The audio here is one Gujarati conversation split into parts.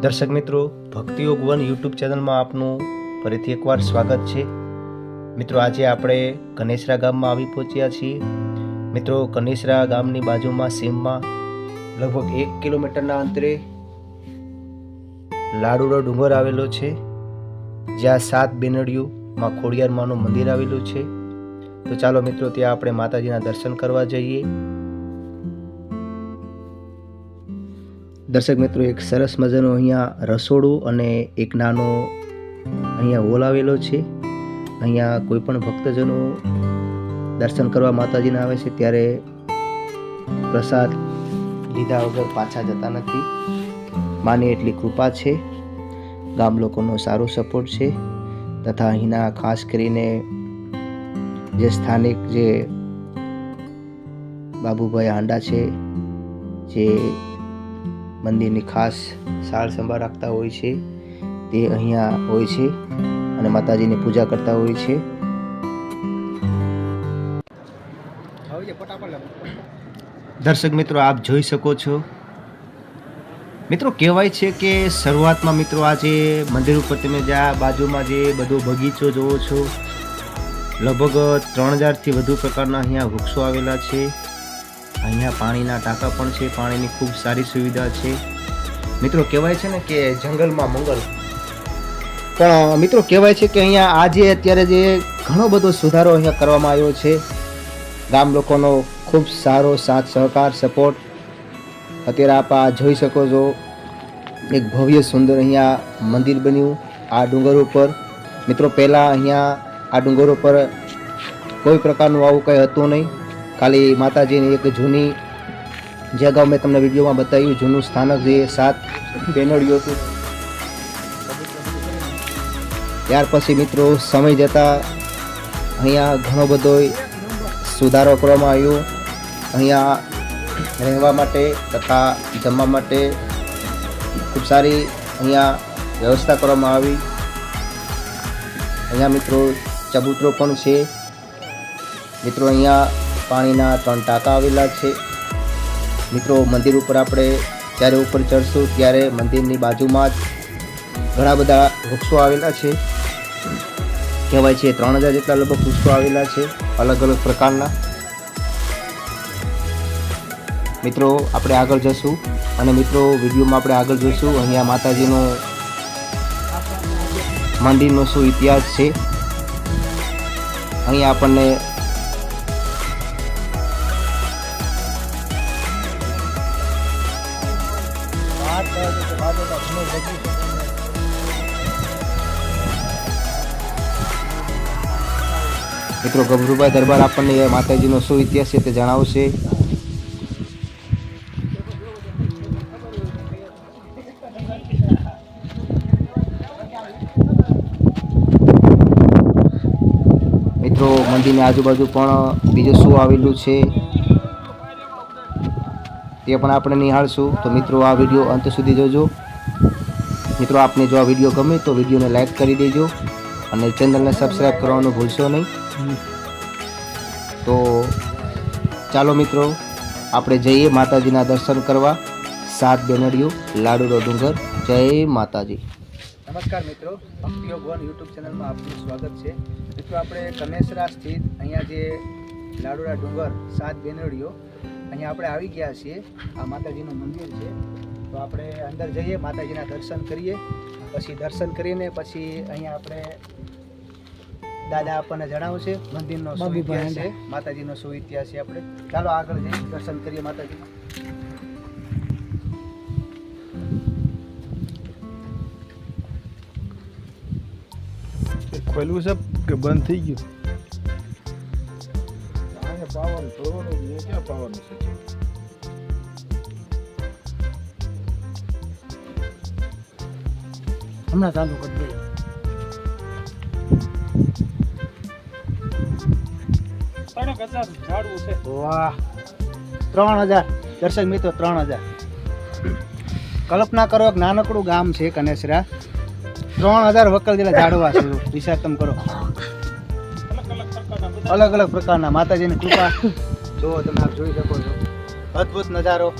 દર્શક મિત્રો ભક્તિયોગ વન યુટ્યુબ ચેનલમાં આપનું ફરીથી એકવાર સ્વાગત છે. મિત્રો, આજે આપણે કનેસરા ગામમાં આવી પહોંચ્યા છીએ. મિત્રો, કનેસરા ગામની બાજુમાં સીમમાં લગભગ એક કિલોમીટરના અંતરે લાડુડો ડુંગર આવેલો છે. જ્યાં સાત બેનડીઓમાં ખોડિયારમાનું મંદિર આવેલું છે. તો ચાલો મિત્રો, ત્યાં આપણે માતાજીના દર્શન કરવા જઈએ. દર્શક મિત્રો, એક સરસ મજાનો અહીંયા રસોડું અને એક નાનો અહીંયા હોલ આવેલો છે. અહીંયા કોઈ પણ ભક્તજનો દર્શન કરવા માતાજીને આવે છે ત્યારે પ્રસાદ લીધા વગર પાછા જતા નથી. માની એટલી કૃપા છે. ગામ લોકોનો સારો સપોર્ટ છે તથા અહીંના ખાસ કરીને જે સ્થાનિક જે બાબુભાઈ હાંડા છે, જે મંદિરની ખાસ સાર સંભાળ રાખતા હોય છે. તે અહીંયા હોય છે અને માતાજીની પૂજા કરતા હોય છે. દર્શક મિત્રો, આપ જોઈ શકો છો. મિત્રો, કહેવાય છે કે શરૂઆતમાં મિત્રો, આ જે મંદિર ઉપર તમે જ્યાં બાજુમાં જે બધો બગીચો જોવો છો, લગભગ ત્રણ હજારથી વધુ પ્રકારના અહીંયા વૃક્ષો આવેલા છે. અહીંયા પાણીના ટાંકા પણ છે, પાણીની ખૂબ સારી સુવિધા છે. મિત્રો, કહેવાય છે ને કે જંગલમાં મંગલ પણ મિત્રો, કહેવાય છે કે અહીંયા આજે અત્યારે જે ઘણો બધો સુધારો અહીંયા કરવામાં આવ્યો છે. ગામ લોકોનો ખૂબ સારો સાથ, સહકાર, સપોર્ટ. અત્યારે આપ આ જોઈ શકો છો, એક ભવ્ય સુંદર અહીંયા મંદિર બન્યું આ ડુંગર ઉપર. મિત્રો, પહેલાં અહીંયા આ ડુંગર ઉપર કોઈ પ્રકારનું આવું કંઈ હતું નહીં. ખાલી માતાજીની એક જૂની જે અગાઉ મેં તમને વિડીયોમાં બતાવ્યું, જૂનું સ્થાનક જે સાત બેનડીઓ હતું. ત્યાર પછી મિત્રો સમય જતાં અહીંયા ઘણો બધો સુધારો કરવામાં આવ્યો. અહીંયા રહેવા માટે તથા જમવા માટે ખૂબ સારી અહીંયા વ્યવસ્થા કરવામાં આવી. અહીંયા મિત્રો ચબૂતરો પણ છે. મિત્રો અહીંયા પાણીના ત્રણ ટાંકા આવેલા છે. મિત્રો, મંદિર ઉપર આપણે જ્યારે ઉપર ચડશું ત્યારે મંદિરની બાજુમાં જ ઘણા બધા વૃક્ષો આવેલા છે. કહેવાય છે ત્રણ હજાર જેટલા લગભગ વૃક્ષો આવેલા છે, અલગ અલગ પ્રકારના. મિત્રો, આપણે આગળ જશું અને મિત્રો, વિડીયોમાં આપણે આગળ જોઈશું. અહીંયા માતાજીનો મંદિરનો શું ઇતિહાસ છે. અહીંયા આપણને મિત્રો ગભરુભાઈ દરબાર આપણને માતાજીનો શું ઇતિહાસ છે તે જણાવશે. મિત્રો મંદિરની આજુબાજુ પણ બીજું શું આવેલું છે તે પણ આપણે નિહાળશું. તો મિત્રો આ વીડિયો અંત સુધી જોજો. મિત્રો આપને જો આ વીડિયો ગમે તો વિડીયોને લાઈક કરી દેજો અને ચેનલને સબસ્ક્રાઈબ કરવાનું ભૂલશો નહીં. તો ચાલો મિત્રો આપણે જઈએ માતાજીના દર્શન કરવા. સાત બેનડીઓ લાડુનો ડુંગર. જય માતાજી. નમસ્કાર મિત્રો ભક્તિયોગ વન યુટ્યુબ ચેનલમાં આપનું સ્વાગત છે. મિત્રો આપણે કમેશરા સ્થિત અહીંયા જે લાડુડા ડુંગર સાત બેનડીઓ અહીંયા આપણે આવી ગયા છીએ. આ માતાજીનું મંદિર છે. તો આપણે અંદર જઈએ માતાજીના દર્શન કરીએ. પછી દર્શન કરીને પછી અહીંયા આપણે દાદા આપણને જણાવશે મંદિરનો શું ઇતિહાસ છે માતાજીનો શું ઇતિહાસ છે આપણે. ચાલો આગળ જઈએ દર્શન કરીએ માતાજી. ખોલ્યું છે કે બંધ થઈ ગયું? હમણાં ચાલુ કરી દઈએ ત્રણ હજાર. દર્શક મિત્રો, ત્રણ હજાર. કલ્પના કરો એક નાનકડું ગામ છે કનેસરા. ત્રણ હજાર વકલ જેટલા ઝાડવા છે. વિચાર તમે કરો. અલગ અલગ પ્રકારના. માતાજીની કૃપા. જો તમે જોઈ શકો છો. અદ્ભુત નજારો.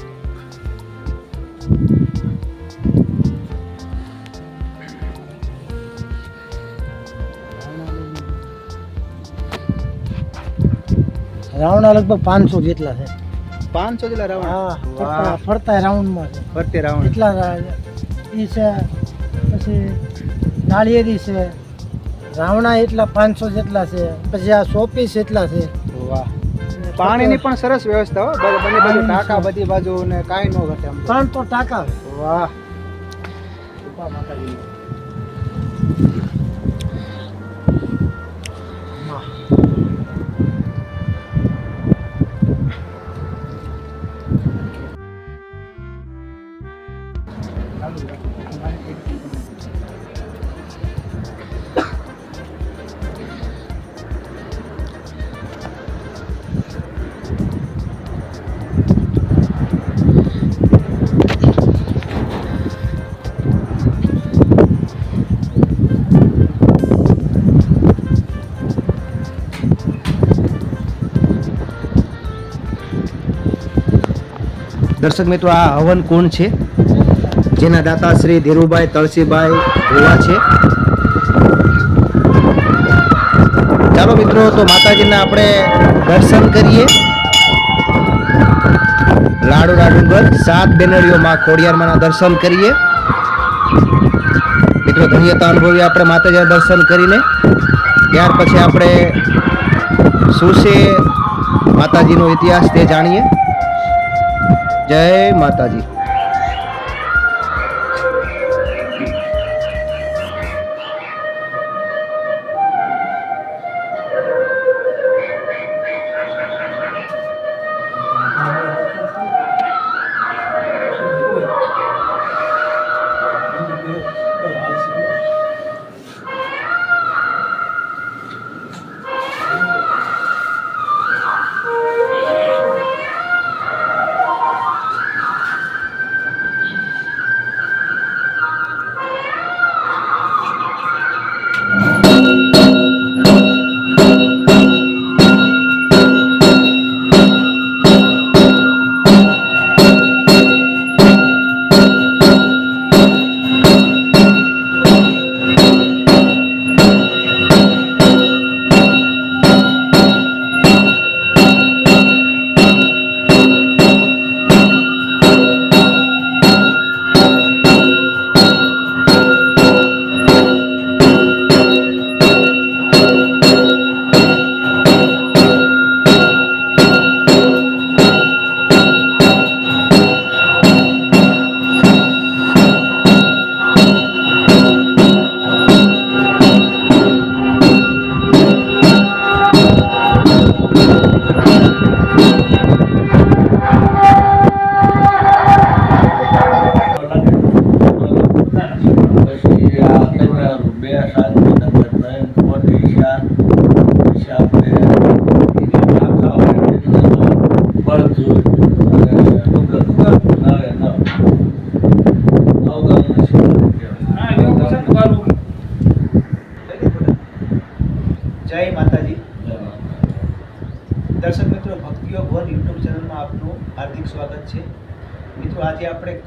રાવણા લગભગ પાંચસો જેટલા છે. પાંચસો જેટલા રાવણ? હા. ફરતા રાઉન્ડમાં છે. ફરતે રાઉન્ડ એટલા એ છે પછી નાળિયેરી છે. રાવણા એટલા પાંચસો જેટલા છે પછી આ શોપીસ એટલા છે. વાહ. પાણીની પણ સરસ વ્યવસ્થા હો. બંને બાજુ ટાંકા બધી બાજુ ને કાંઈ ન ઘટે પણ તો. ટાંકા વાહ. દર્શક મિત્રો, આ હવન કુંડ છે? જેના દાતા શ્રી ધીરુભાઈ તળસીભાઈ ભોવા છે. ચાલો મિત્રો, તો માતાજીના આપણે દર્શન કરીએ. લાડુડા ડુંગર, સાત બેનડીઓ માં ખોડિયારમાંના દર્શન કરીએ. મિત્રો, ધન્યતા અનુભવીએ આપણે માતાજીના દર્શન કરીને. ત્યાર પછી આપણે શું છે માતાજીનો ઇતિહાસ તે જાણીએ. જય માતાજી.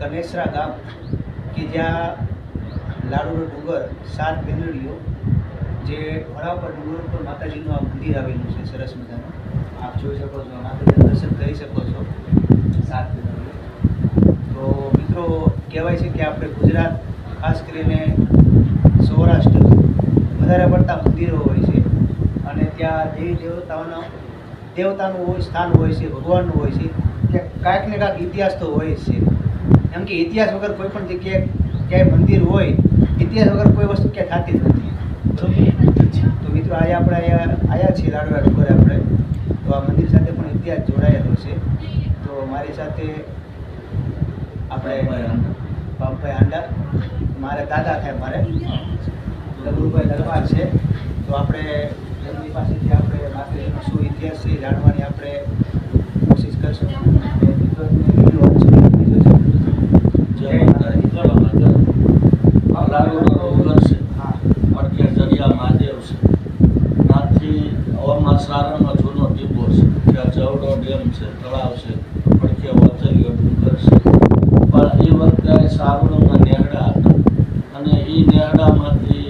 આપણે ગામ, કે જ્યાં લાડુનો ડુંગર, સાત બેનડીઓ જે વડા પર ડુંગર ઉપર માતાજીનું આ મંદિર આવેલું છે, સરસ મજાનું. આપ જોઈ શકો છો, માતાજીના દર્શન કરી શકો છો, સાત બેનડીઓ તો મિત્રો, કહેવાય છે કે આપણે ગુજરાત, ખાસ કરીને સૌરાષ્ટ્ર, વધારે પડતા મંદિરો હોય છે, અને ત્યાં દેવી દેવતાઓના, દેવતાનું હોય, સ્થાન હોય છે, ભગવાનનું હોય છે કે કાંઈક ને કાંઈક ઇતિહાસ તો હોય છે. એમ કે ઇતિહાસ વગર કોઈ પણ જગ્યાએ ક્યાંય મંદિર હોય ઇતિહાસ વગર કોઈ વસ્તુ ક્યાંય થતી જ નથી. તો મિત્રો આજે આપણે અહીંયા આવ્યા છીએ લાડવા ડુંગર આપણે. તો આ મંદિર સાથે પણ ઇતિહાસ જોડાયેલો છે. તો મારી સાથે આપણે બાપભાઈ હાંડા. મારે દાદા થાય મારે. લઘુભાઈ દરબાર છે. તો આપણે એમની પાસેથી આપણે માતાજીનો શું ઇતિહાસ છે જાણવાની આપણે કોશિશ કરશું અને મિત્રોને વીડિયો અંત સુધી જોજો. જય માતાજી. ચલો માતાજી. આ લાડુનો ડુંગર છે હા પડખે દરિયા મહાદેવ છે. ઓરમાં સારણનો જૂનો ટીપો છે. ત્યાં ચવડો ડેમ છે તળાવ છે પડખે વથલીઓ ડુંગર છે પણ એ વખતે સારણોના નેહડા હતા અને એ નેહડામાંથી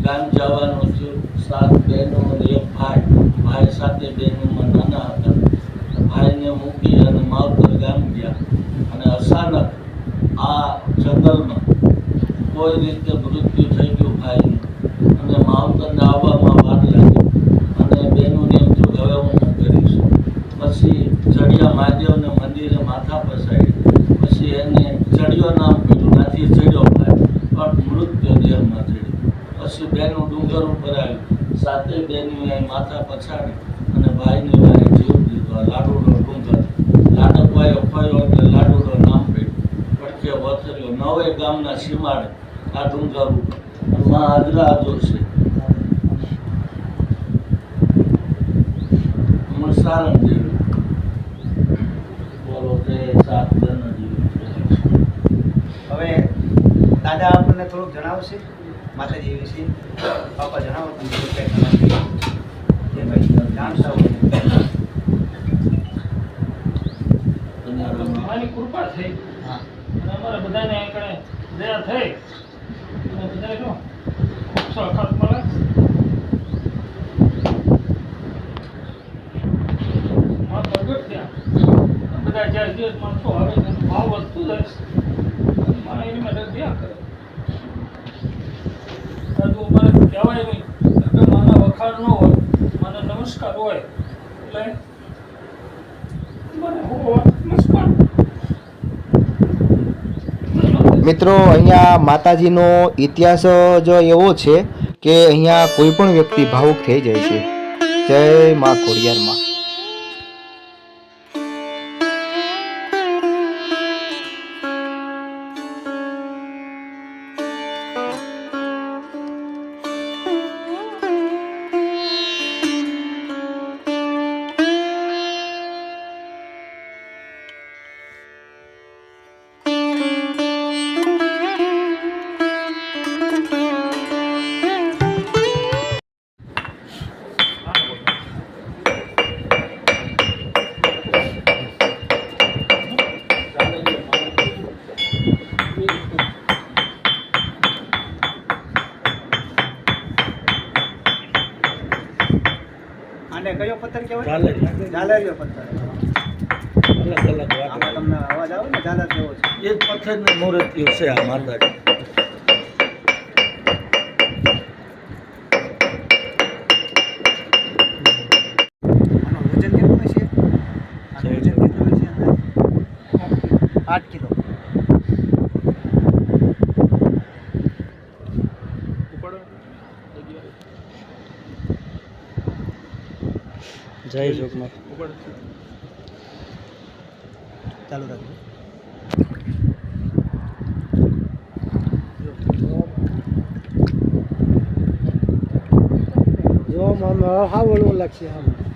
ગામ જવાનું થયું સાત બહેનો અને એક ભાઈ ભાઈ સાથે બહેનોમાં નાના હતા જંગલમાં કોઈ રીતે મૃત્યુ થઈ ગયું ભાઈનું અને માવતરને આવવામાં વાર લાગી અને બેનોને એમ થયું કે હવે હું શું કરીશ પછી ચડિયા મહાદેવને મંદિરે માથા પસાડી પછી એને ચડિયો નામ પીધું નાથી ચડ્યો ભાઈ પણ મૃત્યુ દેહમાં ચડ્યો પછી બેનું ડુંગર ઉપર આવી સાતે બેની માથા પછાડી અને ભાઈની વાય જીવ દીધો. લાડુડો ડુંગર લાડકવાયો ખોયો એટલે લાડુડો નામ પડ્યું. પડખે વથર્યો. નવે ગામના સીમાડે આ ડુંગર ઉપર. માં હાજરા હાજર છે. સારણ જેવી. બોલો તે સાત હવે દાદા આપણને થોડુંક જણાવશે? માતાજી વિશે પાપા જણાવો તમે કંઈ તમારી? જે કંઈ જાણતા હોય મારી કૃપા થઈ હા. અને અમારા બધાને આગળ દયા થઈ. અને બધાને શું? ખૂબ સહકાર મળે. માં પ્રગટ થયા બધા જ્યાં દિવસ માણસો આવે ભાવ વધતું જાય મારે એની માટે દયા કરે સાધુ મારે કહેવાય નહીં કે માના વખાણ ન હોય માના નમસ્કાર મિત્રો, અહીંયા માતાજીનો ઇતિહાસ જ એવો છે કે અહીંયા કોઈ પણ વ્યક્તિ ભાવુક થઈ જાય છે. જય મા ખોડિયારમાં. આને કયો પથ્થર કહેવાય? ઝાલરિયો. પથ્થર. અલગ અલગ આમાં તમને અવાજ આવે ને? ઝાલર જેવો છે. એ જ પથ્થરની મૂર્તિઓ છે આ માતાજી જય જોગમાં ચાલુ રાખજો. જો આમ હા વળવું લાગશે આમ.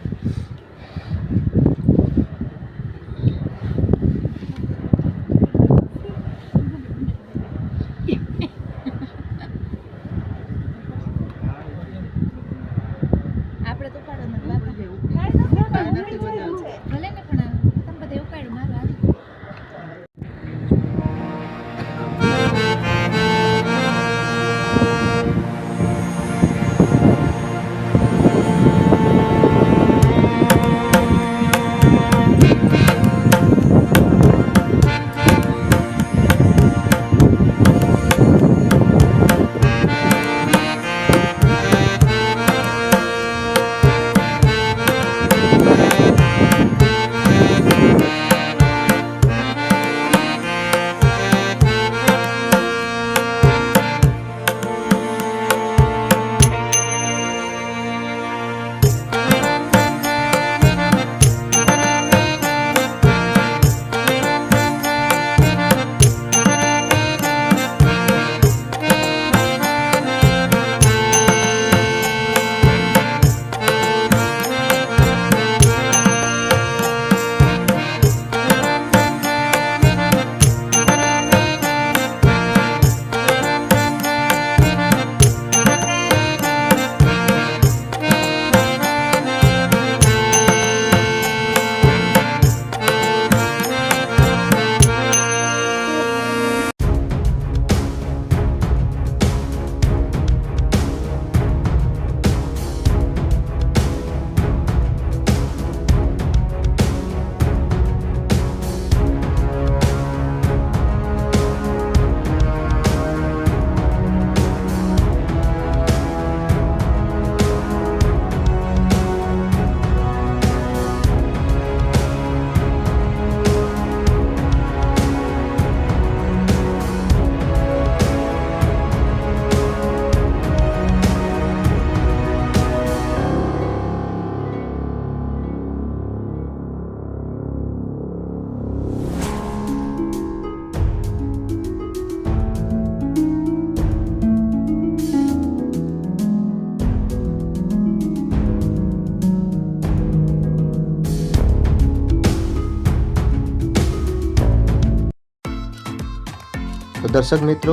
દર્શક મિત્રો,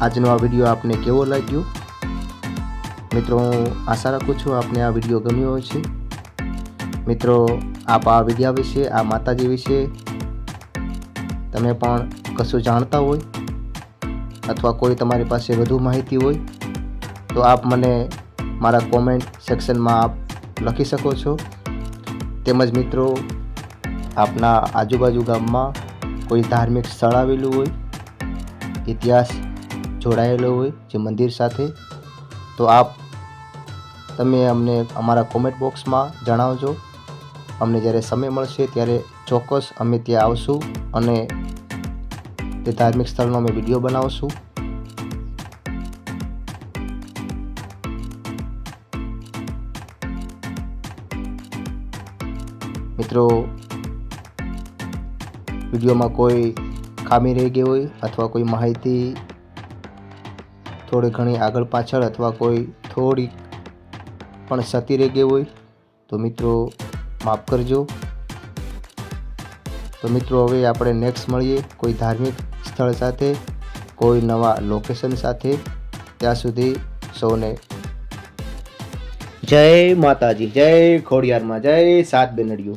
આજનો આ વીડિયો આપને કેવો લાગ્યો? મિત્રો, હું આશા રાખું છું આપને આ વીડિયો ગમ્યો હોય છે મિત્રો, આપ આ વિદ્યા વિશે, આ માતાજી વિશે તમે પણ કશું જાણતા હોય અથવા કોઈ તમારી પાસે વધુ માહિતી હોય, તો આપ મને મારા કોમેન્ટ સેક્શનમાં આપ લખી શકો છો. તેમજ મિત્રો, આપના આજુબાજુ ગામમાં કોઈ ધાર્મિક સ્થળ આવેલું હોય ઇતિહાસ જોડાયેલો હોય જે મંદિર સાથે, તો આપ તમે અમને અમારા કોમેન્ટ બોક્સમાં જણાવજો. અમને જ્યારે સમય મળશે ત્યારે ચોક્કસ અમે ત્યાં આવશું અને તે ધાર્મિક સ્થળનો અમે વીડિયો બનાવશું. મિત્રો, વિડીયોમાં કોઈ ખામી રહી ગઈ હોય અથવા કોઈ માહિતી થોડી ઘણી આગળ પાછળ અથવા કોઈ થોડી પણ સતી રહી ગઈ હોય, તો મિત્રો માફ કરજો. તો મિત્રો હવે આપણે નેક્સ્ટ મળીએ કોઈ ધાર્મિક સ્થળ સાથે, કોઈ નવા લોકેશન સાથે. ત્યાં સુધી સૌને જય માતાજી, જય ખોડિયારમાં, જય સાત બેનડીઓ.